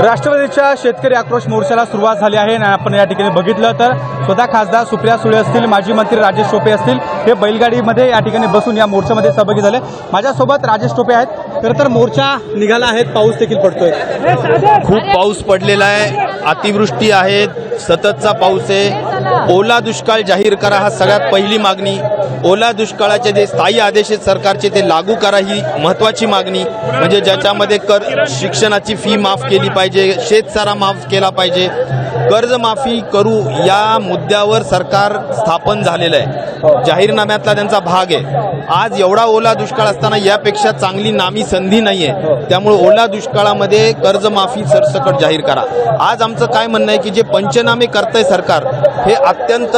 राष्ट्रवादीच्या शेतकरी आक्रोश मोर्चाला सुरुवात झाली आहे आणि आपण या ठिकाणी बघितलं तर स्वतः खासदार सुप्रिया सुळे असतील माजी मंत्री राजेश टोपे असतील हे बैलगाडीमध्ये या ठिकाणी बसून या मोर्चामध्ये सहभागी झाले. माझ्यासोबत राजेश टोपे आहेत. खरं तर मोर्चा निघाला आहे पाऊस देखील पडतोय. खूप पाऊस पडलेला आहे अतिवृष्टी आहे सततचा पाऊस आहे. ओला दुष्काळ जाहीर करा हा सगळ्यात पहिली मागणी. ओला दुष्काळाचे जे स्थायी आदेश आहेत सरकारचे ते लागू करा ही महत्वाची मागणी. म्हणजे ज्याच्यामध्ये कर शिक्षणाची फी माफ केली पाहिजे शेतसारा माफ केला पाहिजे. कर्जमाफी करू या मुद्द्यावर सरकार स्थापन झालेलं आहे. जाहीरनाम्यातला त्यांचा भाग आहे. आज एवढा ओला दुष्काळ असताना यापेक्षा चांगली नामी संधी नाही आहे त्यामुळे ओला दुष्काळामध्ये कर्जमाफी सरसकट जाहीर करा. आज आमचं काय म्हणणं आहे की जे पंचनामे करतंय सरकार हे अत्यंत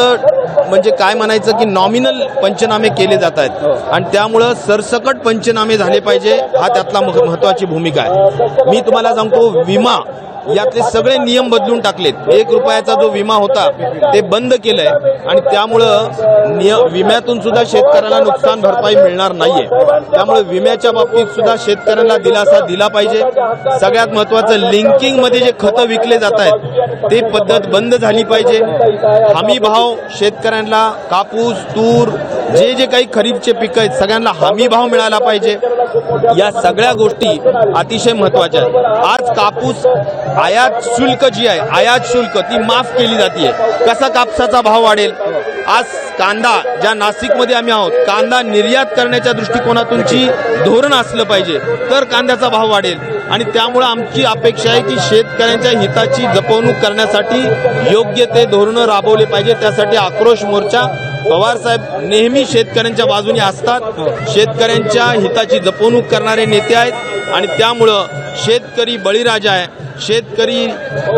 म्हणजे काय म्हणायचं की नॉमिनल पंचनामे केले जात आहेत. आणि त्यामुळं सरसकट पंचनामे झाले पाहिजे हा त्यातला मह- महत्वाची भूमिका आहे. मी तुम्हाला सांगतो विमा यातले सगळे नियम बदलून टाकलेत. एक रुपयाचा जो विमा होता ते बंद केलंय आणि त्यामुळं निय विम्यातून सुद्धा शेतकऱ्याला नुकसान भरपाई मिळणार नाहीये. त्यामुळे विम्याच्या बाबतीत सुद्धा शेतकऱ्यांना दिलासा दिला पाहिजे. सगळ्यात महत्वाचं लिंकिंगमध्ये जे खतं विकले जात आहेत ते पद्धत बंद झाली पाहिजे. हमी भाव शेतकऱ्यांना कापूस तूर जे जे काही खरीपचे पिकं आहेत सगळ्यांना हमी भाव मिळाला पाहिजे. या सगळ्या गोष्टी अतिशय महत्त्वाच्या आहेत. आज कापूस आयात शुल्क जी आहे आयात शुल्क ती माफ केली जाते कसा कापसाचा भाव वाढेल? आज कांदा ज्या नाशिकमध्ये आम्ही आहोत कांदा निर्यात करण्याच्या दृष्टिकोनातूनची धोरण असलं पाहिजे तर कांद्याचा भाव वाढेल. आणि त्यामुळे आमची अपेक्षा आहे की शेतकऱ्यांच्या हिताची जपवणूक करण्यासाठी योग्य ते धोरणं राबवले पाहिजे. त्यासाठी आक्रोश मोर्चा पवार साहेब नेहमी शेतकऱ्यांच्या बाजूने असतात. शेतकऱ्यांच्या हिताची जपवणूक करणारे नेते आहेत. आणि त्यामुळं शेतकरी बळीराजा आहे. शेतकरी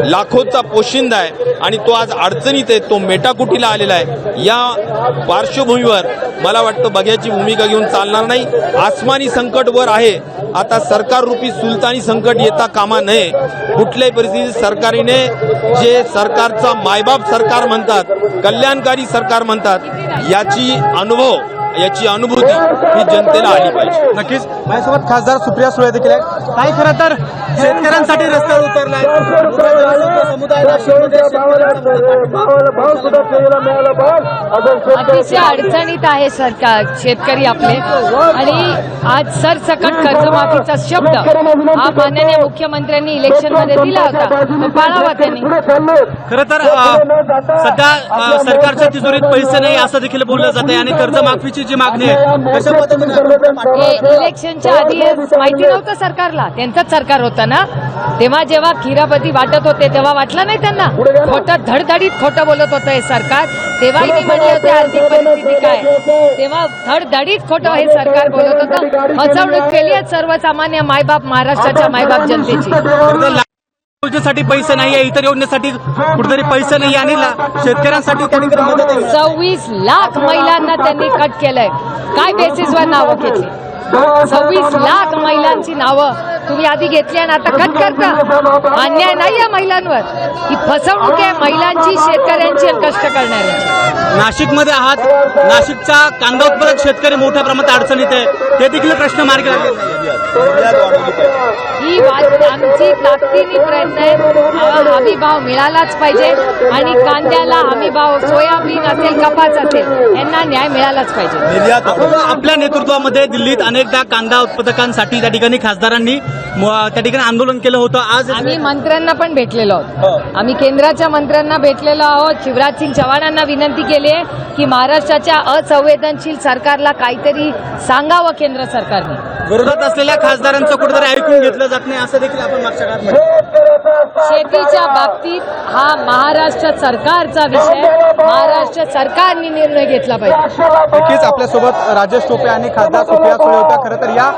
लाखोचा पोशिंदा आहे. आणि तो आज अडचणीत आहे. तो मेटाकुटीला आलेला आहे. या पार्श्वभूमीवर मला वाटतं बघ्याची भूमिका घेऊन चालणार नाही. आसमानी संकट वर आहे. आता सरकार रूपी सुलतानी संकट येता कामा नये. कुठल्याही परिस्थितीत सरकारीने जे सरकारचा मायबाप सरकार म्हणतात कल्याणकारी सरकार म्हणतात याची अनुभव याची अनुभूती ही जनतेला आली पाहिजे. नक्कीच. माझ्यासोबत खासदार सुप्रिया सुळे देखील आहेत. काही खरं तर शेतकऱ्यांसाठी रस्त्यावर उतरलाय. अतिशय अडचणीत आहे सरकार शेतकरी आपले. आणि आज सरसकट कर्जमाफीचा शब्द हा माननीय मुख्यमंत्र्यांनी इलेक्शनमध्ये दिला होता. पाळावा त्यांनी. खरं तर सध्या सरकारच्या तिजोरीत पैसे नाही असं देखील बोललं जात आहे आणि कर्जमाफीची जी मागणी आहे. कशा पद्धतीने हे इलेक्शनच्या आधी हे माहिती नव्हतं सरकारला. त्यांचंच सरकार होतं ना? तेव्हा जेव्हा खिरापती वाटत होते तेव्हा वाटलं नाही त्यांना? खोटं धडधडीत खोटं बोलत होतं हे सरकार. तेव्हाही मी म्हणले होते आर्थिक परिस्थिती काय? तेव्हा धडधडीत खोटं हे सरकार बोलत होतं. फसवणूक केली आहे सर्वसामान्य मायबाप महाराष्ट्राच्या मायबाप जनतेची. योजनेसाठी पैसे नाही आहे इतर योजनेसाठी कुठेतरी पैसे नाही आणि शेतकऱ्यांसाठी आहे. सव्वीस लाख महिलांना त्यांनी कट केलंय. काय बेसिसवर नावं घेतली? सव्वीस लाख महिलांची नावं तुम्ही आधी घेतली आणि आता कट करता. अन्याय नाही या महिलांवर. ही फसवणूक आहे महिलांची शेतकऱ्यांची कष्ट करणाऱ्यांची. नाशिकमध्ये आहात. नाशिकचा कांदा उत्पादक शेतकरी मोठ्या प्रमाणात अडचणीत आहे. ते देखील प्रश्न मार्गी लागले. ही वाट आमची ताकदीने प्रयत्न आहे. हमी भाव मिळालाच पाहिजे आणि कांद्याला हमी भाव सोयाबीन असेल कपास असेल यांना न्याय मिळालाच पाहिजे. आपल्या नेतृत्वामध्ये दिल्लीत अनेकदा कांदा उत्पादकांसाठी त्या ठिकाणी खासदारांनी त्या ठिकाणी आंदोलन केलं होतं. आज आम्ही मंत्र्यांना पण भेटलेलो आहोत. आम्ही केंद्राच्या मंत्र्यांना भेटलेलो आहोत. शिवराज सिंग चव्हाणांना विनंती केली आहे की महाराष्ट्राच्या असंवेदनशील सरकारला काहीतरी सांगावं केंद्र सरकारने. विरोधात असलेल्या खासदारांचं कुठेतरी ऐकून घेतलं जात नाही असं देखील आपण मागच्या काळात. शेतीच्या बाबतीत हा महाराष्ट्र सरकारचा विषय महाराष्ट्र सरकारने निर्णय घेतला पाहिजे. नक्कीच आपल्यासोबत राजेश टोपे आणि खासदार सुप्रिया सुळे होत्या. खरं तर या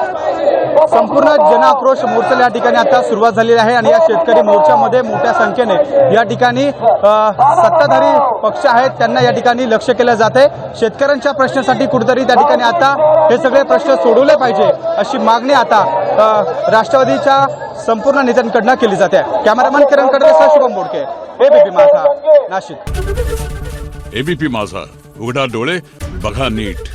संपूर्ण जनाक्रोश मोर्चाला या ठिकाणी आता सुरुवात झालेली आहे आणि या शेतकरी मोर्चामध्ये मोठ्या संख्येने या ठिकाणी सत्ताधारी पक्ष आहेत त्यांना या ठिकाणी लक्ष केलं जात आहे शेतकऱ्यांच्या प्रश्नासाठी कुठेतरी त्या ठिकाणी आता हे सगळे प्रश्न सोडवले पाहिजे अशी मागणी आता राष्ट्रवादीच्या संपूर्ण नेत्यांकडनं केली जाते. कॅमेरामॅन किरण कडवेसह शुभम बोडके एबीपी माझा नाशिक. एबीपी माझा उघडा डोळे बघा नीट.